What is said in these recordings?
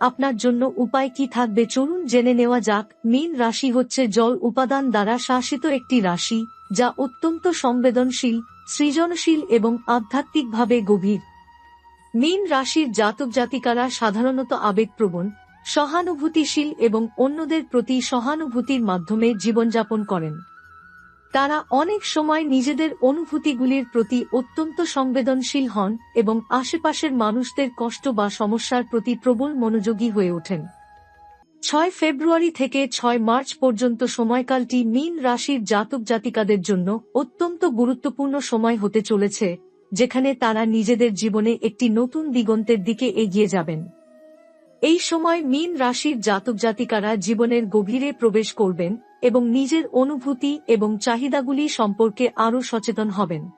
আপনার জন্য উপায় কি থাকবে? চলুন জেনে নেওয়া যাক। মীন রাশি হচ্ছে জল উপাদান দ্বারা শাসিত একটি রাশি, যা অত্যন্ত সংবেদনশীল, সৃজনশীল এবং আধ্যাত্মিকভাবে গভীর। মীন রাশির জাতক জাতিকারা সাধারণত আবেগপ্রবণ, সহানুভূতিশীল এবং অন্যদের প্রতি সহানুভূতির মাধ্যমে জীবনযাপন করেন। তারা অনেক সময় নিজেদের অনুভূতিগুলির প্রতি অত্যন্ত সংবেদনশীল হন এবং আশেপাশের মানুষদের কষ্ট বা সমস্যার প্রতি প্রবল মনোযোগী হয়ে ওঠেন। ছয় ফেব্রুয়ারি থেকে ছয় মার্চ পর্যন্ত সময়কালটি মীন রাশির জাতক জাতিকাদের জন্য অত্যন্ত গুরুত্বপূর্ণ সময় হতে চলেছে, যেখানে তারা নিজেদের জীবনে একটি নতুন দিগন্তের দিকে এগিয়ে যাবেন। এই সময় মীন রাশির জাতক জাতিকারা জীবনের গভীরে প্রবেশ করবেন এবং নিজের অনুভূতি এবং চাহিদাগুলি সম্পর্কে আরও সচেতন হবেন।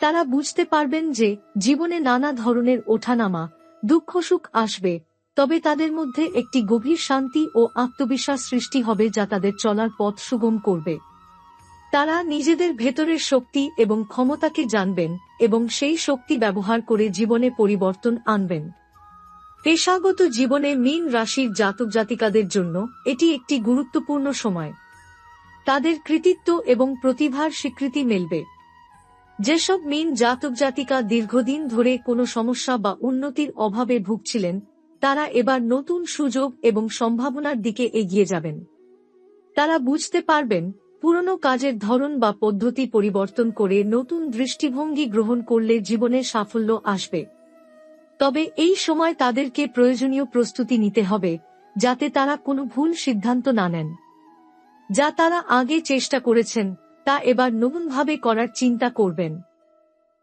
তারা বুঝতে পারবেন যে, জীবনে নানা ধরনের ওঠানামা, দুঃখ সুখ আসবে, তবে তাদের মধ্যে একটি গভীর শান্তি ও আত্মবিশ্বাস সৃষ্টি হবে যা তাদের চলার পথ সুগম করবে। তারা নিজেদের ভেতরের শক্তি এবং ক্ষমতাকে জানবেন এবং সেই শক্তি ব্যবহার করে জীবনে পরিবর্তন আনবেন। পেশাগত জীবনে মীন রাশির জাতক জাতিকাদের জন্য এটি একটি গুরুত্বপূর্ণ সময়। তাদের কৃতিত্ব এবং প্রতিভার স্বীকৃতি মেলবে। যেসব মীন জাতক জাতিকা দীর্ঘদিন ধরে কোনো সমস্যা বা উন্নতির অভাবে ভুগছিলেন, তারা এবার নতুন সুযোগ এবং সম্ভাবনার দিকে এগিয়ে যাবেন। তারা বুঝতে পারবেন, পুরনো কাজের ধরন বা পদ্ধতি পরিবর্তন করে নতুন দৃষ্টিভঙ্গি গ্রহণ করলে জীবনে সাফল্য আসবে। তবে এই সময় তাদেরকে প্রয়োজনীয় প্রস্তুতি নিতে হবে, যাতে তারা কোনো ভুল সিদ্ধান্ত না নেন। যা তারা আগে চেষ্টা করেছেন, তা এবার নতুনভাবে করার চিন্তা করবেন।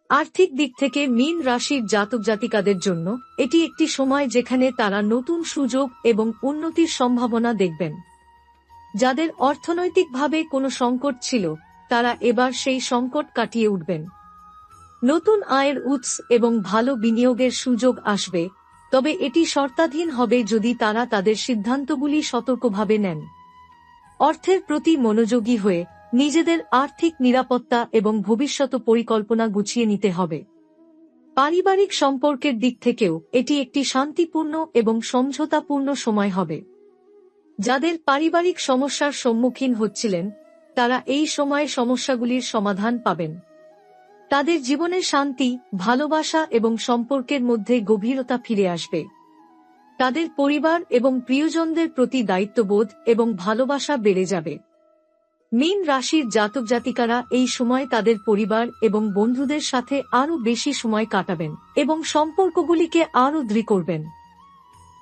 আর্থিক দিক থেকে মীন রাশির জাতক জাতিকাদের জন্য এটি একটি সময় যেখানে তারা নতুন সুযোগ এবং উন্নতির সম্ভাবনা দেখবেন। যাদের অর্থনৈতিকভাবে কোনো সংকট ছিল, তারা এবার সেই সংকট কাটিয়ে উঠবেন। নতুন আয়ের উৎস এবং ভালো বিনিয়োগের সুযোগ আসবে, তবে এটি শর্তাধীন হবে যদি তারা তাদের সিদ্ধান্তগুলি সতর্কভাবে নেন। অর্থের প্রতি মনোযোগী হয়ে নিজেদের আর্থিক নিরাপত্তা এবং ভবিষ্যৎ পরিকল্পনা গুছিয়ে নিতে হবে। পারিবারিক সম্পর্কের দিক থেকেও এটি একটি শান্তিপূর্ণ এবং সমঝোতাপূর্ণ সময় হবে। যাদের পারিবারিক সমস্যার সম্মুখীন হচ্ছিলেন, তারা এই সময়ে সমস্যাগুলির সমাধান পাবেন। তাদের জীবনে শান্তি, ভালোবাসা এবং সম্পর্কের মধ্যে গভীরতা ফিরে আসবে। তাদের পরিবার এবং প্রিয়জনদের প্রতি দায়িত্ববোধ এবং ভালোবাসা বেড়ে যাবে। মীন রাশির জাতক জাতিকারা এই সময় তাদের পরিবার এবং বন্ধুদের সাথে আরও বেশি সময় কাটাবেন এবং সম্পর্কগুলিকে আরও দৃঢ় করবেন।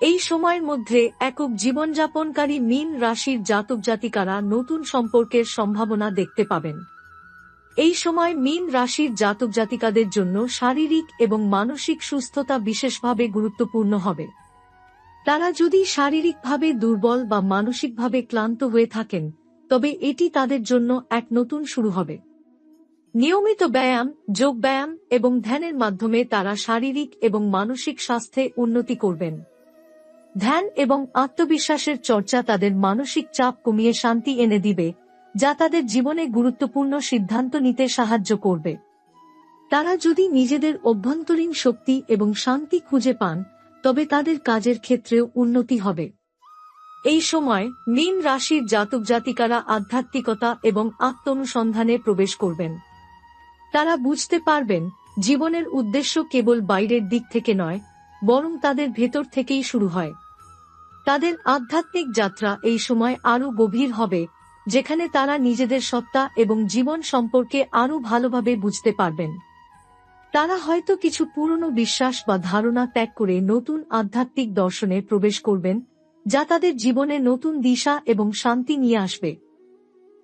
এই সময়ের মধ্যে একক জীবনযাপনকারী মীন রাশির জাতক জাতিকারা নতুন সম্পর্কের সম্ভাবনা দেখতে পাবেন। এই সময় মীন রাশির জাতক জাতিকাদের জন্য শারীরিক এবং মানসিক সুস্থতা বিশেষভাবে গুরুত্বপূর্ণ হবে। তারা যদি শারীরিকভাবে দুর্বল বা মানসিকভাবে ক্লান্ত হয়ে থাকেন, তবে এটি তাদের জন্য এক নতুন শুরু হবে। নিয়মিত ব্যায়াম, যোগ ব্যায়াম এবং ধ্যানের মাধ্যমে তারা শারীরিক এবং মানসিক স্বাস্থ্যে উন্নতি করবেন। ধ্যান এবং আত্মবিশ্বাসের চর্চা তাদের মানসিক চাপ কমিয়ে শান্তি এনে দিবে যা তাদের জীবনে গুরুত্বপূর্ণ সিদ্ধান্ত নিতে সাহায্য করবে। তারা যদি নিজেদের অভ্যন্তরীণ শক্তি এবং শান্তি খুঁজে পান, তবে তাদের কাজের ক্ষেত্রেও উন্নতি হবে। এই সময় মীন রাশির জাতক জাতিকারা আধ্যাত্মিকতা এবং আত্মনুসন্ধানে প্রবেশ করবেন। তারা বুঝতে পারবেন, জীবনের উদ্দেশ্য কেবল বাইরের দিক থেকে নয়, বরং তাদের ভেতর থেকেই শুরু হয়। তাদের আধ্যাত্মিক যাত্রা এই সময় আরও গভীর হবে যেখানে তারা নিজেদের সত্তা এবং জীবন সম্পর্কে আরও ভালোভাবে বুঝতে পারবেন। তারা হয়তো কিছু পুরনো বিশ্বাস বা ধারণা ত্যাগ করে নতুন আধ্যাত্মিক দর্শনে প্রবেশ করবেন, যা তাদের জীবনে নতুন দিশা এবং শান্তি নিয়ে আসবে।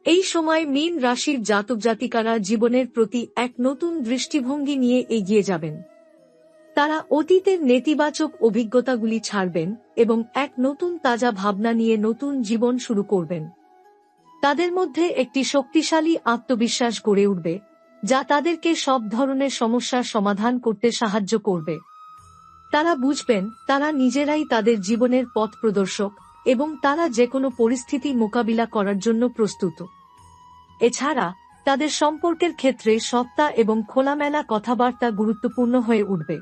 এই সময় মীন রাশির জাতক জাতিকারা জীবনের প্রতি এক নতুন দৃষ্টিভঙ্গি নিয়ে এগিয়ে যাবেন। তারা অতীতের নেতিবাচক অভিজ্ঞতাগুলি ছাড়বেন এবং এক নতুন তাজা ভাবনা নিয়ে নতুন জীবন শুরু করবেন। তাদের মধ্যে একটি শক্তিশালী আত্মবিশ্বাস গড়ে উঠবে, যা তাদেরকে সব ধরনের সমস্যার সমাধান করতে সাহায্য করবে। তারা বুঝবেন, তারা নিজেরাই তাদের জীবনের পথ প্রদর্শক এবং তারা যে কোনো পরিস্থিতি মোকাবিলা করার জন্য প্রস্তুত। এছাড়া, তাদের সম্পর্কের ক্ষেত্রে সত্তা এবং খোলামেলা কথাবার্তা গুরুত্বপূর্ণ হয়ে উঠবে।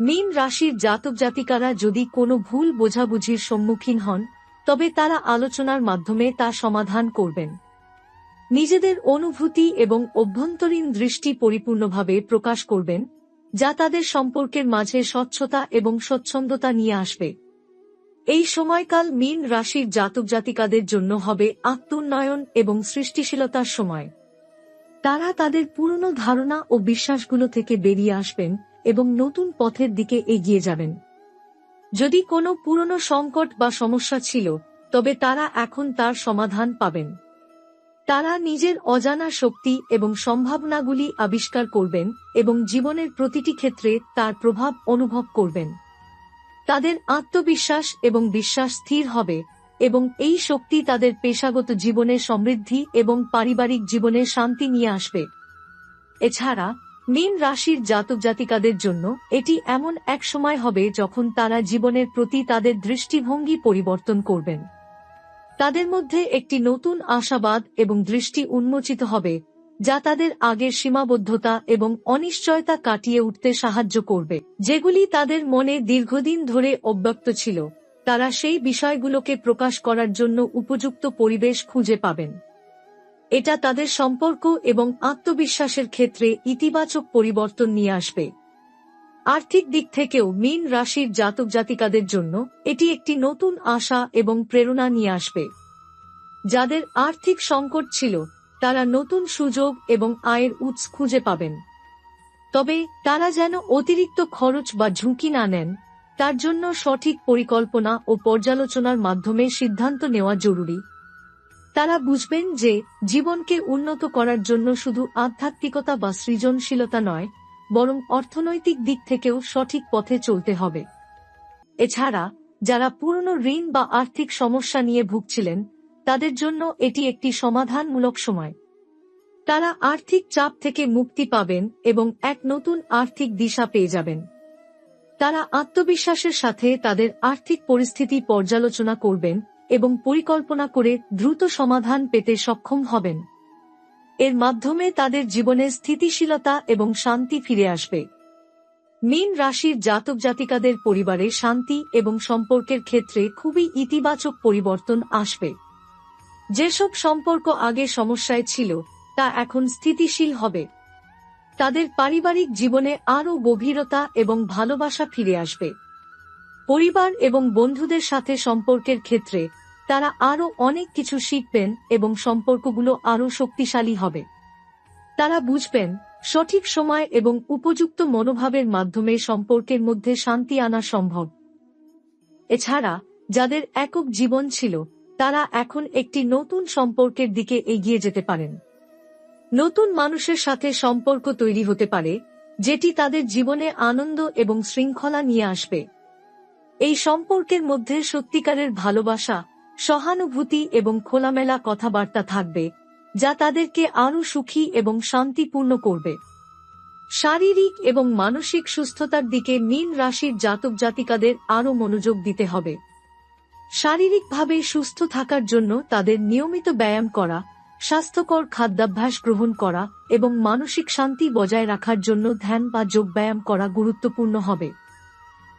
মীন রাশির জাতক জাতিকারা যদি কোনো ভুল বোঝাবুঝির সম্মুখীন হন তবে তারা আলোচনার মাধ্যমে তা সমাধান করবেন। নিজেদের অনুভূতি এবং অভ্যন্তরীণ দৃষ্টি পরিপূর্ণভাবে প্রকাশ করবেন, যা তাদের সম্পর্কের মাঝে স্বচ্ছতা এবং স্বচ্ছন্দতা নিয়ে আসবে। এই সময়কাল মীন রাশির জাতক জাতিকাদের জন্য হবে আত্মোন্নয়ন এবং সৃষ্টিশীলতার সময়। তারা তাদের পুরনো ধারণা ও বিশ্বাসগুলো থেকে বেরিয়ে আসবেন এবং নতুন পথের দিকে এগিয়ে যাবেন। যদি কোনো পুরনো সংকট বা সমস্যা ছিল, তবে তারা এখন তার সমাধান পাবেন। তারা নিজের অজানা শক্তি এবং সম্ভাবনাগুলি আবিষ্কার করবেন এবং জীবনের প্রতিটি ক্ষেত্রে তার প্রভাব অনুভব করবেন। তাদের আত্মবিশ্বাস এবং বিশ্বাস স্থির হবে এবং এই শক্তি তাদের পেশাগত জীবনে সমৃদ্ধি এবং পারিবারিক জীবনে শান্তি নিয়ে আসবে। এছাড়া মীন রাশির জাতক জাতিকাদের জন্য এটি এমন এক সময় হবে যখন তারা জীবনের প্রতি তাদের দৃষ্টিভঙ্গি পরিবর্তন করবেন। তাদের মধ্যে একটি নতুন আশাবাদ এবং দৃষ্টি উন্মোচিত হবে, যা তাদের আগের সীমাবদ্ধতা এবং অনিশ্চয়তা কাটিয়ে উঠতে সাহায্য করবে। যেগুলি তাদের মনে দীর্ঘদিন ধরে অব্যক্ত ছিল, তারা সেই বিষয়গুলোকে প্রকাশ করার জন্য উপযুক্ত পরিবেশ খুঁজে পাবেন। এটা তাদের সম্পর্ক এবং আত্মবিশ্বাসের ক্ষেত্রে ইতিবাচক পরিবর্তন নিয়ে আসবে। আর্থিক দিক থেকেও মীন রাশির জাতক জাতিকাদের জন্য এটি একটি নতুন আশা এবং প্রেরণা নিয়ে আসবে। যাদের আর্থিক সংকট ছিল, তারা নতুন সুযোগ এবং আয়ের উৎস খুঁজে পাবেন। তবে তারা যেন অতিরিক্ত খরচ বা ঝুঁকি না নেন, তার জন্য সঠিক পরিকল্পনা ও পর্যালোচনার মাধ্যমে সিদ্ধান্ত নেওয়া জরুরি। তারা বুঝবেন যে জীবনকে উন্নত করার জন্য শুধু আধ্যাত্মিকতা বা সৃজনশীলতা নয়, বরং অর্থনৈতিক দিক থেকেও সঠিক পথে চলতে হবে। এছাড়া, যারা পুরনো ঋণ বা আর্থিক সমস্যা নিয়ে ভুগছিলেন, তাদের জন্য এটি একটি সমাধানমূলক সময়। তারা আর্থিক চাপ থেকে মুক্তি পাবেন এবং এক নতুন আর্থিক দিশা পেয়ে যাবেন। তারা আত্মবিশ্বাসের সাথে তাদের আর্থিক পরিস্থিতি পর্যালোচনা করবেন এবং পরিকল্পনা করে দ্রুত সমাধান পেতে সক্ষম হবেন। এর মাধ্যমে তাদের জীবনে স্থিতিশীলতা এবং শান্তি ফিরে আসবে। মীন রাশির জাতক জাতিকাদের পরিবারে শান্তি এবং সম্পর্কের ক্ষেত্রে খুবই ইতিবাচক পরিবর্তন আসবে। যেসব সম্পর্ক আগে সমস্যায় ছিল, তা এখন স্থিতিশীল হবে। তাদের পারিবারিক জীবনে আরও গভীরতা এবং ভালোবাসা ফিরে আসবে। পরিবার এবং বন্ধুদের সাথে সম্পর্কের ক্ষেত্রে তারা আরও অনেক কিছু শিখবেন এবং সম্পর্কগুলো আরও শক্তিশালী হবে। তারা বুঝবেন, সঠিক সময় এবং উপযুক্ত মনোভাবের মাধ্যমে সম্পর্কের মধ্যে শান্তি আনা সম্ভব। এছাড়া, যাদের একক জীবন ছিল, তারা এখন একটি নতুন সম্পর্কের দিকে এগিয়ে যেতে পারেন। নতুন মানুষের সাথে সম্পর্ক তৈরি হতে পারে, যেটি তাদের জীবনে আনন্দ এবং শৃঙ্খলা নিয়ে আসবে। এই সম্পর্কের মধ্যে সত্যিকারের ভালোবাসা সহানুভূতি এবং খোলামেলা কথাবার্তা থাকবে, যা তাদেরকে আরও সুখী এবং শান্তিপূর্ণ করবে। শারীরিক এবং মানসিক সুস্থতার দিকে মীন রাশির জাতক জাতিকাদের আরও মনোযোগ দিতে হবে। শারীরিকভাবে সুস্থ থাকার জন্য তাদের নিয়মিত ব্যায়াম করা, স্বাস্থ্যকর খাদ্যাভ্যাস গ্রহণ করা এবং মানসিক শান্তি বজায় রাখার জন্য ধ্যান বা যোগব্যায়াম করা গুরুত্বপূর্ণ হবে।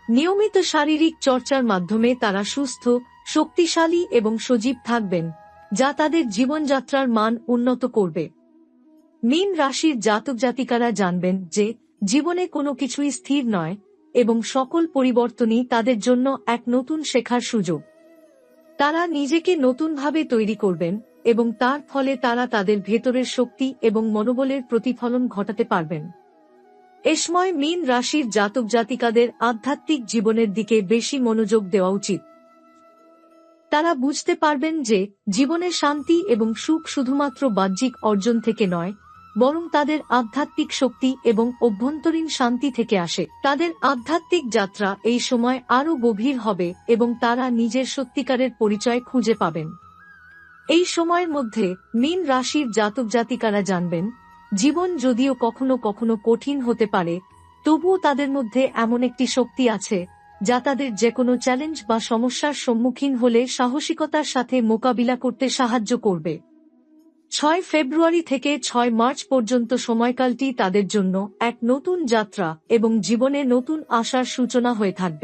নিয়মিত শারীরিক চর্চার মাধ্যমে তারা সুস্থ শক্তিশালী এবং সজীব থাকবেন, যা তাদের জীবনযাত্রার মান উন্নত করবে। মীন রাশির জাতক জাতিকারা জানবেন যে, জীবনে কোনো কিছুই স্থির নয় এবং সকল পরিবর্তনই তাদের জন্য এক নতুন শেখার সুযোগ। তারা নিজেকে নতুনভাবে তৈরি করবেন এবং তার ফলে তারা তাদের ভেতরের শক্তি এবং মনোবলের প্রতিফলন ঘটাতে পারবেন। এসময় সময় মীন রাশির জাতক জাতিকাদের আধ্যাত্মিক জীবনের দিকে বেশি মনোযোগ দেওয়া উচিত। তারা বুঝতে পারবেন যে জীবনের শান্তি এবং সুখ শুধুমাত্র বাহ্যিক অর্জন থেকে নয়, বরং তাদের আধ্যাত্মিক শক্তি এবং অভ্যন্তরীণ শান্তি থেকে আসে। তাদের আধ্যাত্মিক যাত্রা এই সময় আরও গভীর হবে এবং তারা নিজের সত্যিকারের পরিচয় খুঁজে পাবেন। এই সময়ের মধ্যে মীন রাশির জাতক জাতিকারা জানবেন, জীবন যদিও কখনো কখনো কঠিন হতে পারে, তবুও তাদের মধ্যে এমন একটি শক্তি আছে যা তাদের যে কোনো চ্যালেঞ্জ বা সমস্যার সম্মুখীন হলে সাহসিকতার সাথে মোকাবিলা করতে সাহায্য করবে। ছয় ফেব্রুয়ারি থেকে ছয় মার্চ পর্যন্ত সময়কালটি তাদের জন্য এক নতুন যাত্রা এবং জীবনে নতুন আশার সূচনা হয়ে থাকবে।